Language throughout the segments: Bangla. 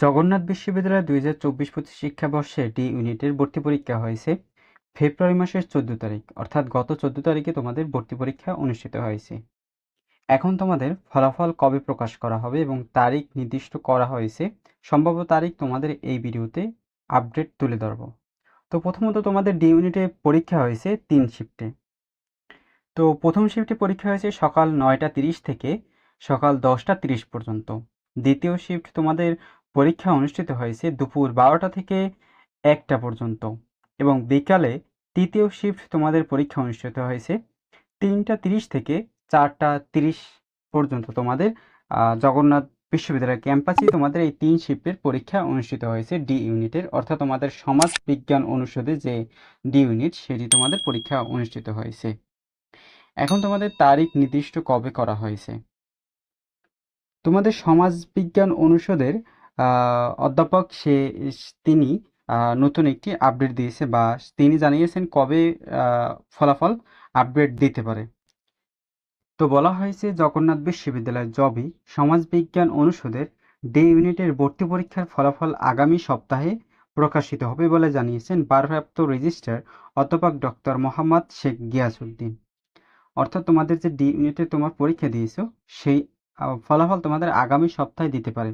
জগন্নাথ বিশ্ববিদ্যালয়ে দুই হাজার চব্বিশ পঁচিশ শিক্ষাবর্ষে ডি ইউনিটের ভর্তি পরীক্ষা হয়েছে। ফেব্রুয়ারি মাসের চোদ্দ তারিখ, অর্থাৎ গত চোদ্দ তারিখে তোমাদের ভর্তি পরীক্ষা অনুষ্ঠিত হয়েছে। এখন তোমাদের ফলাফল কবে প্রকাশ করা হবে এবং তারিখ নির্দিষ্ট করা হয়েছে, সম্ভাব্য তারিখ তোমাদের এই ভিডিওতে আপডেট তুলে ধরবো। তো প্রথমত তোমাদের ডি ইউনিটে পরীক্ষা হয়েছে তিন শিফটে। তো প্রথম শিফটে পরীক্ষা হয়েছে সকাল নয়টা তিরিশ থেকে সকাল দশটা তিরিশ পর্যন্ত। দ্বিতীয় শিফট তোমাদের পরীক্ষা অনুষ্ঠিত হয়েছে দুপুর বারোটা থেকে একটা পর্যন্ত এবং বিকালে তৃতীয় শিফট তোমাদের পরীক্ষা অনুষ্ঠিত হয়েছে তিনটা তিরিশ থেকে চারটা তিরিশ পর্যন্ত তোমাদের জগন্নাথ বিশ্ববিদ্যালয় ক্যাম্পাসে তোমাদের এই তিন শিফটের পরীক্ষা অনুষ্ঠিত হয়েছে ডি ইউনিটের অর্থাৎ তোমাদের সমাজ বিজ্ঞান অনুষদে যে ডি ইউনিট সেটি তোমাদের পরীক্ষা অনুষ্ঠিত হয়েছে। এখন তোমাদের তারিখ নির্দিষ্ট কবে করা হয়েছে? তোমাদের সমাজ বিজ্ঞান অনুষদের অধ্যাপক সে, তিনি নতুন একটি আপডেট দিয়েছে বা তিনি জানিয়েছেন কবে ফলাফল আপডেট দিতে পারে। তো বলা হয়েছে জগন্নাথ বিশ্ববিদ্যালয় জবি সমাজবিজ্ঞান অনুষদের ডে ইউনিটের ভর্তি পরীক্ষার ফলাফল আগামী সপ্তাহে প্রকাশিত হবে বলে জানিয়েছেন ভারপ্রাপ্ত রেজিস্ট্রার অধ্যাপক ডক্টর মোহাম্মদ শেখ গিয়াসউদ্দিন। অর্থাৎ তোমাদের যে ডি ইউনিটে তোমার পরীক্ষা দিয়েছ, সেই ফলাফল তোমাদের আগামী সপ্তাহে দিতে পারে।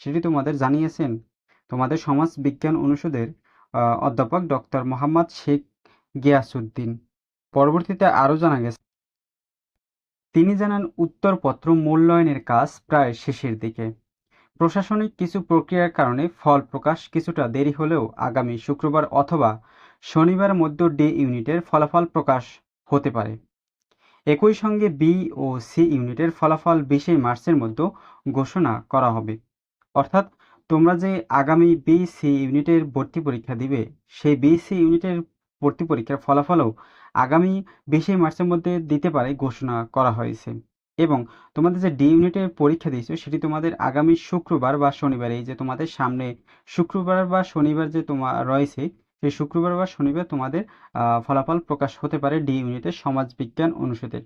সেটি তোমাদের জানিয়েছেন। তোমাদের সমাজ বিজ্ঞান অনুষদের অধ্যাপক ডক্টর মোহাম্মদ শেখ গিয়াসউদ্দিন। পরবর্তীতে আরও জানা গেছে, তিনি জানান উত্তরপত্র মূল্যায়নের কাজ প্রায় শেষের দিকে। প্রশাসনিক কিছু প্রক্রিয়ার কারণে ফল প্রকাশ কিছুটা দেরি হলেও আগামী শুক্রবার অথবা শনিবার মধ্য ডে ইউনিটের ফলাফল প্রকাশ হতে পারে। একই সঙ্গে বি ও সি ইউনিটের ফলাফল বিশে মার্চের মধ্যে ঘোষণা করা হবে। অর্থাৎ তোমরা যে আগামী বি সি ইউনিটের ভর্তি পরীক্ষা দিবে, সেই বি সি ইউনিটের ভর্তি পরীক্ষার ফলাফলও আগামী বিশে মার্চের মধ্যে দিতে পারে ঘোষণা করা হয়েছে। এবং তোমাদের যে ডি ইউনিটের পরীক্ষা দিয়েছ, সেটি তোমাদের আগামী শুক্রবার বা শনিবার, এই যে তোমাদের সামনে শুক্রবার বা শনিবার যে তোমার রয়েছে, সেই শুক্রবার বা শনিবার তোমাদের ফলাফল প্রকাশ হতে পারে ডি ইউনিটের সমাজবিজ্ঞান অনুষদের।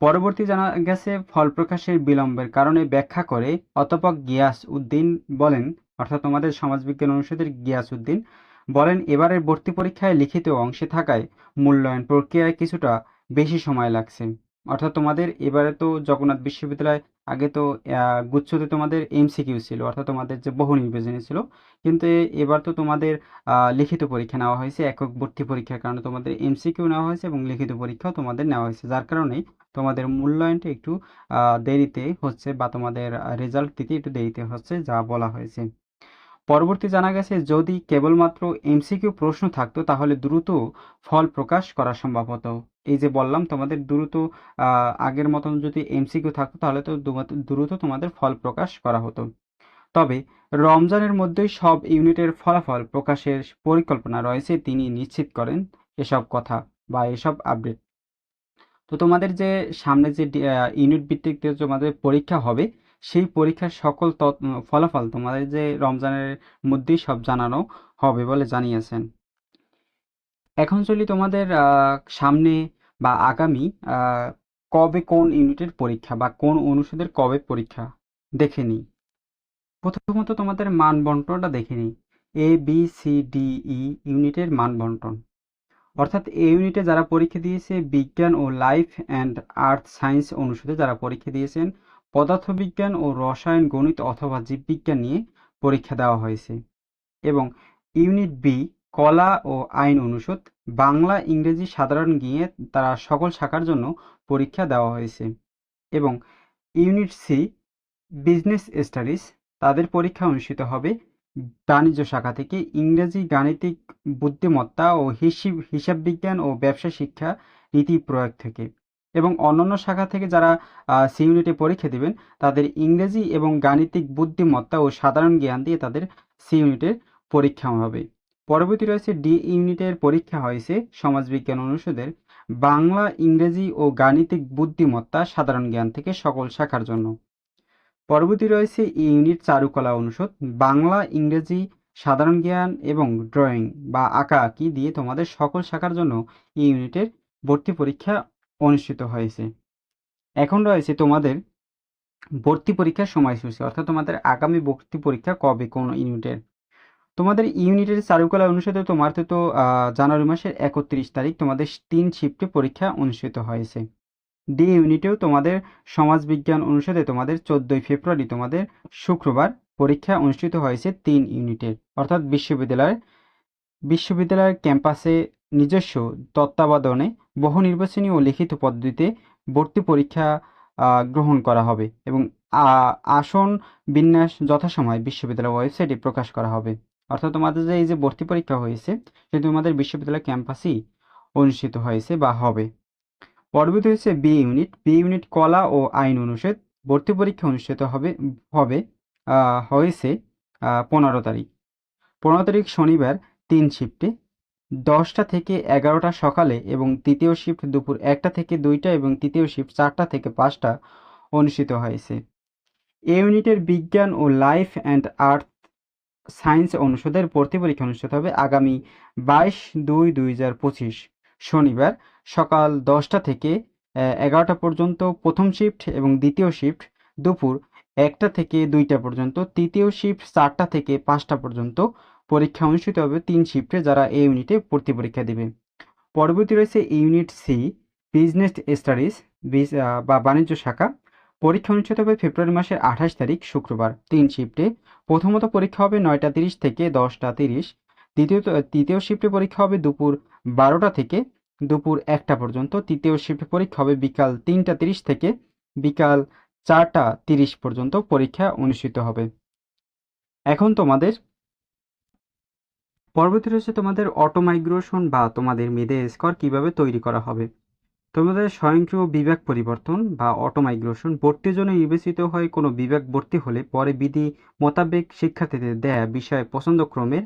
পরবর্তী জানা গেছে ফল প্রকাশের বিলম্বের কারণে ব্যাখ্যা করে অতপক গিয়াস উদ্দিন বলেন, অর্থাৎ আমাদের সমাজবিজ্ঞান অনুষদের গিয়াস উদ্দিন বলেন, এবারের ভর্তি পরীক্ষায় লিখিত অংশে থাকায় মূল্যায়ন প্রক্রিয়ায় কিছুটা বেশি সময় লাগছে। অর্থাৎ তোমাদের এবারে তো জগন্নাথ বিশ্ববিদ্যালয় আগে তো গুচ্ছতে তোমাদের এমসিকিউ ছিল, অর্থাৎ তোমাদের যে বহু নির্বাচনী ছিল। কিন্তু এবার তো তোমাদের লিখিত পরীক্ষা নেওয়া হয়েছে, একক ভর্তি পরীক্ষার কারণে তোমাদের এমসিকিউ নেওয়া হয়েছে এবং লিখিত পরীক্ষাও তোমাদের নেওয়া হয়েছে। যার কারণে তোমাদের মূল্যায়নটা একটু দেরিতে হচ্ছে বা তোমাদের রেজাল্ট দিতে একটু দেরিতে হচ্ছে, যা বলা হয়েছে। পরবর্তী জানা গেছে, যদি কেবলমাত্র এমসিকিউ প্রশ্ন থাকতো, তাহলে দ্রুত ফল প্রকাশ করা সম্ভব হতো। এই যে বললাম, তোমাদের দ্রুত আগের মতন যদি এমসিকিউ থাকতো, তাহলে তো দ্রুত তোমাদের ফল প্রকাশ করা হতো। তবে রমজানের মধ্যেই সব ইউনিটের ফলাফল প্রকাশের পরিকল্পনা রয়েছে, তিনি নিশ্চিত করেন এসব কথা বা এসব আপডেট। তো তোমাদের যে সামনে যে ইউনিট ভিত্তিক তোমাদের পরীক্ষা হবে সেই পরীক্ষার সকল ফলাফল তোমাদের যে রমজানের মধ্যেই সব জানানো হবে বলে জানিয়েছেন। এখন চলি তোমাদের সামনে বা আগামী কবে কোন ইউনিটের পরীক্ষা বা কোন অনুষদের কবে পরীক্ষা দেখে নিই। প্রথমত তোমাদের মান বন্টনটা দেখে নিই। A B C D E ইউনিটের মান বন্টন অর্থাৎ এই ইউনিটে যারা পরীক্ষা দিয়েছে, বিজ্ঞান ও লাইফ অ্যান্ড আর্থ সায়েন্স অনুষদে যারা পরীক্ষা দিয়েছেন পদার্থবিজ্ঞান ও রসায়ন, গণিত অথবা জীববিজ্ঞান নিয়ে পরীক্ষা দেওয়া হয়েছে এবং ইউনিট বি, কলা ও আইন অনুষদ, বাংলা, ইংরেজি, সাধারণ গিয়ে তারা সকল শাখার জন্য পরীক্ষা দেওয়া হয়েছে এবং ইউনিট সি, বিজনেস স্টাডিজ তাদের পরীক্ষা অনুষ্ঠিত হবে বাণিজ্য শাখা থেকে ইংরেজি, গাণিতিক বুদ্ধিমত্তা ও হিসাব হিসাব বিজ্ঞান ও ব্যবসা শিক্ষা নীতি প্রয়োগ থেকে। এবং অন্যান্য শাখা থেকে যারা সি ইউনিটে পরীক্ষা দিবেন, তাদের ইংরেজি এবং গাণিতিক বুদ্ধিমত্তা ও সাধারণ জ্ঞান দিয়ে তাদের সি ইউনিটের পরীক্ষা হবে। পরবর্তী রয়েছে ডি ইউনিটের পরীক্ষা হয়েছে সমাজবিজ্ঞান অনুষদের বাংলা, ইংরেজি ও গাণিতিক বুদ্ধিমত্তা সাধারণ জ্ঞান থেকে সকল শাখার জন্য। পরবর্তী রয়েছে ইউনিট চারুকলা অনুষদ। বাংলা, ইংরেজি, সাধারণ জ্ঞান এবং ড্রয়িং বা আঁকা আঁকি দিয়ে তোমাদের সকল শাখার জন্য ইউনিটের ভর্তি পরীক্ষা অনুষ্ঠিত হয়েছে। এখন রয়েছে তোমাদের ভর্তি পরীক্ষার সময়সূচি, অর্থাৎ তোমাদের আগামী ভর্তি পরীক্ষা কবে কোন ইউনিটের? তোমাদের ইউনিটের চারুকলা অনুসারে তোমার তো জানুয়ারি মাসের একত্রিশ তারিখ তোমাদের তিন শিফটে পরীক্ষা অনুষ্ঠিত হয়েছে। ডি ইউনিটেও তোমাদের সমাজবিজ্ঞান অনুসারে তোমাদের চোদ্দোই ফেব্রুয়ারি তোমাদের শুক্রবার পরীক্ষা অনুষ্ঠিত হয়েছে তিন ইউনিটের, অর্থাৎ বিশ্ববিদ্যালয়ের বিশ্ববিদ্যালয়ের ক্যাম্পাসে নিজস্ব তত্ত্বাবধানে বহু নির্বাচনী ও লিখিত পদ্ধতিতে ভর্তি পরীক্ষা গ্রহণ করা হবে এবং আসন বিন্যাস যথাসময়ে বিশ্ববিদ্যালয়ের ওয়েবসাইটে প্রকাশ করা হবে। অর্থাৎ তোমাদের যে এই যে ভর্তি পরীক্ষা হয়েছে, সেটি তোমাদের বিশ্ববিদ্যালয় ক্যাম্পাসেই অনুষ্ঠিত হয়েছে বা হবে। পরবর্তী হচ্ছে বি ইউনিট বি ইউনিট কলা ও আইন অনুষদ। ভর্তি পরীক্ষা অনুষ্ঠিত হবে হবে হয়েছে পনেরো তারিখ। পনেরো তারিখ শনিবার, তিন শিফটে দশটা থেকে এগারোটা সকালে এবং তৃতীয় শিফট দুপুর একটা থেকে দুইটা এবং তৃতীয় শিফট চারটা থেকে পাঁচটা অনুষ্ঠিত হয়েছে। এ ইউনিটের বিজ্ঞান ও লাইফ অ্যান্ড আর্থ সায়েন্স অনুষদের ভর্তি পরীক্ষা অনুষ্ঠিত হবে আগামী বাইশ দুই দুই হাজার পঁচিশ শনিবার সকাল দশটা থেকে এগারোটা পর্যন্ত প্রথম শিফট এবং দ্বিতীয় শিফট দুপুর একটা থেকে দুইটা পর্যন্ত, তৃতীয় শিফট চারটা থেকে পাঁচটা পর্যন্ত পরীক্ষা অনুষ্ঠিত হবে তিন শিফটে যারা এই ইউনিটে ভর্তি পরীক্ষা দেবে। পরবর্তী রয়েছে ইউনিট সি বিজনেস স্টাডিজ বা বাণিজ্য শাখা। পরীক্ষা অনুষ্ঠিত হবে ফেব্রুয়ারি মাসের আঠাশ তারিখ, শুক্রবার। তিন শিফটে। প্রথমত পরীক্ষা হবে নয়টা তিরিশ থেকে দশটা তিরিশ। দ্বিতীয়ত, তৃতীয় শিফটে পরীক্ষা হবে দুপুর বারোটা থেকে দুপুর একটা পর্যন্ত। তৃতীয় শিফটে পরীক্ষা হবে বিকাল তিনটা তিরিশ থেকে বিকাল চারটা তিরিশ পর্যন্ত পরীক্ষা অনুষ্ঠিত হবে। এখন তোমাদের পরবর্তী রয়েছে তোমাদের অটো মাইগ্রেশন বা তোমাদের মেধে স্কোর কীভাবে তৈরি করা হবে। তোমাদের স্বয়ংক্রিয় বিভাগ পরিবর্তন বা অটো মাইগ্রেশন ভর্তির জন্য নির্বাচিত হয় কোনো বিভাগ ভর্তি হলে পরে বিধি মোতাবেক শিক্ষার্থীদের দেয়া বিষয় পছন্দক্রমের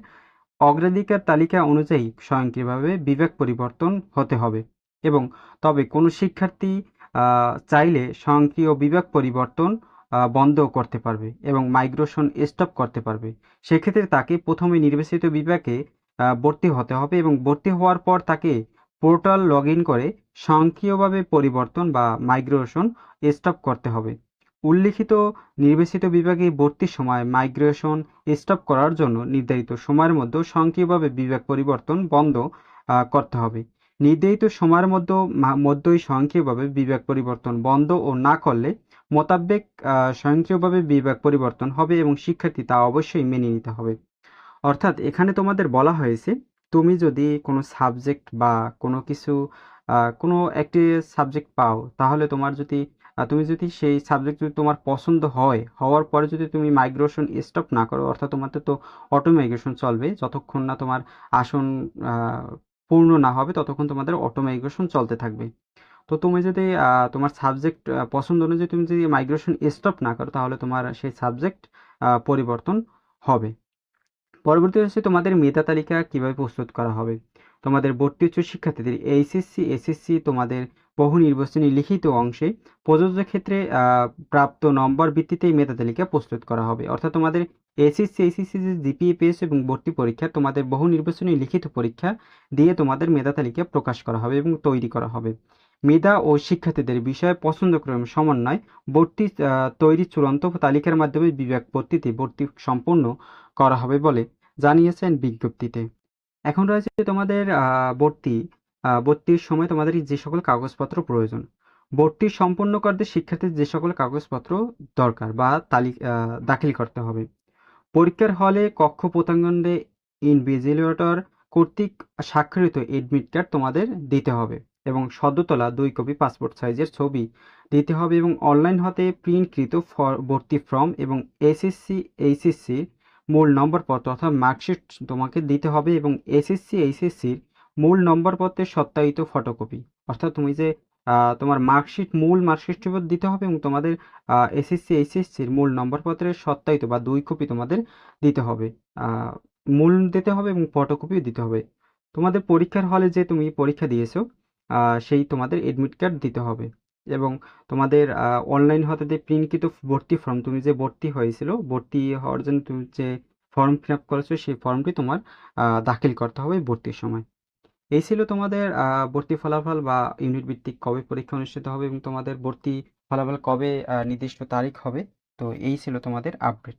অগ্রাধিকার তালিকা অনুযায়ী স্বয়ংক্রিয়ভাবে বিভাগ পরিবর্তন হতে হবে এবং তবে কোনো শিক্ষার্থী চাইলে স্বয়ংক্রিয় বিভাগ পরিবর্তন বন্ধ করতে পারবে এবং মাইগ্রেশন স্টপ করতে পারবে। সেক্ষেত্রে তাকে প্রথমে নির্বাচিত বিভাগে ভর্তি হতে হবে এবং ভর্তি হওয়ার পর তাকে পোর্টাল লগ করে স্বয়ংক্রিয়ভাবে পরিবর্তন বা মাইগ্রেশন স্টপ করতে হবে। উল্লিখিত নির্বাচিত বিভাগে ভর্তির সময় মাইগ্রেশন স্টপ করার জন্য নির্ধারিত সময়ের মধ্যে স্বয়ংক্রিয়ভাবে বিভাগ পরিবর্তন বন্ধ করতে হবে। নির্ধারিত সময়ের মধ্যে মধ্যেই স্বয়ংক্রিয়ভাবে বিভাগ পরিবর্তন বন্ধ ও না করলে মোতাবেক স্বয়ংক্রিয়ভাবে বিভাগ পরিবর্তন হবে এবং শিক্ষার্থী তা অবশ্যই মেনে নিতে হবে। অর্থাৎ এখানে তোমাদের বলা হয়েছে, তুমি যদি কোনো সাবজেক্ট বা কোনো কিছু কোনো একটি সাবজেক্ট পাও, তাহলে তোমার যদি তুমি যদি সেই সাবজেক্ট যদি তোমার পছন্দ হয়, হওয়ার পরে যদি তুমি মাইগ্রেশন স্টপ না করো, অর্থাৎ তোমার তো অটো মাইগ্রেশন চলবে, যতক্ষণ না তোমার আসন পূর্ণ না হবে, ততক্ষণ তোমাদের অটো মাইগ্রেশন চলতে থাকবে। তো তুমি যদি তোমার সাবজেক্ট পছন্দ অনুযায়ী তুমি যদি মাইগ্রেশন স্টপ না করো, তাহলে তোমার সেই সাবজেক্ট পরিবর্তন হবে। পরবর্তী হচ্ছে তোমাদের মেধা তালিকা কীভাবে প্রস্তুত করা হবে। তোমাদের ভর্তি উচ্চ শিক্ষার্থীদের এইচএসসি এসএসসি তোমাদের বহু নির্বাচনী লিখিত অংশে প্রযোজ্য ক্ষেত্রে প্রাপ্ত নম্বর ভিত্তিতেই মেধা তালিকা প্রস্তুত করা হবে। অর্থাৎ তোমাদের এসএসসি এসএসসি যে জিপিএ পেয়েছে এবং ভর্তি পরীক্ষা, তোমাদের বহু নির্বাচনী লিখিত পরীক্ষা দিয়ে তোমাদের মেধা তালিকা প্রকাশ করা হবে এবং তৈরি করা হবে। মেধা ও শিক্ষার্থীদের বিষয়ে পছন্দক্রম সমন্বয়, ভর্তি তৈরি চূড়ান্ত তালিকার মাধ্যমে বিভাগ ভর্তিতে ভর্তি সম্পন্ন করা হবে বলে জানিয়েছেন বিজ্ঞপ্তিতে। এখন রয়েছে তোমাদের ভর্তি ভর্তির সময় তোমাদের যে সকল কাগজপত্র প্রয়োজন। ভর্তি সম্পন্ন করতে শিক্ষার্থীর যে সকল কাগজপত্র দরকার বা তালিকা দাখিল করতে হবে। পরীক্ষার হলে কক্ষ প্রতাঙ্গনে ইনভিজিলেটর কর্তৃক স্বাক্ষরিত এডমিট কার্ড তোমাদের দিতে হবে। এবং সদ্য তোলা দুই কপি পাসপোর্ট সাইজের ছবি দিতে হবে এবং অনলাইন হতে প্রিন্টকৃত ভর্তি ফর্ম এবং এসএসসি এইচএসসির মূল নম্বরপত্র অর্থাৎ মার্কশিট তোমাকে দিতে হবে এবং এসএসসি এইচএসসির মূল নম্বরপত্রের সত্যায়িত ফটোকপি। অর্থাৎ তুমি যে তোমার মার্কশিট, মূল মার্কশিটটি দিতে হবে এবং তোমাদের এসএসসি এইচএসসির মূল নম্বরপত্রের সত্যায়িত বা দুই কপি তোমাদের দিতে হবে। মূল দিতে হবে এবং ফটোকপিও দিতে হবে। তোমাদের পরীক্ষার হলে যে তুমি পরীক্ষা দিয়েছ সেই তোমাদের এডমিট কার্ড দিতে হবে। এবং তোমাদের অনলাইন হতে যে প্রিন্টকৃত ভর্তি ফর্ম তুমি যে ভর্তি হয়েছিল, ভর্তি হওয়ার জন্য তুমি যে ফর্ম ফিল আপ করেছ, সেই ফর্মটি তোমার দাখিল করতে হবে ভর্তির সময়। এই ছিল তোমাদের ভর্তি ফলাফল বা ইউনিট ভিত্তিক কবে পরীক্ষা অনুষ্ঠিত হবে এবং তোমাদের ভর্তি ফলাফল কবে নির্দিষ্ট তারিখ হবে। তো এই ছিল তোমাদের আপডেট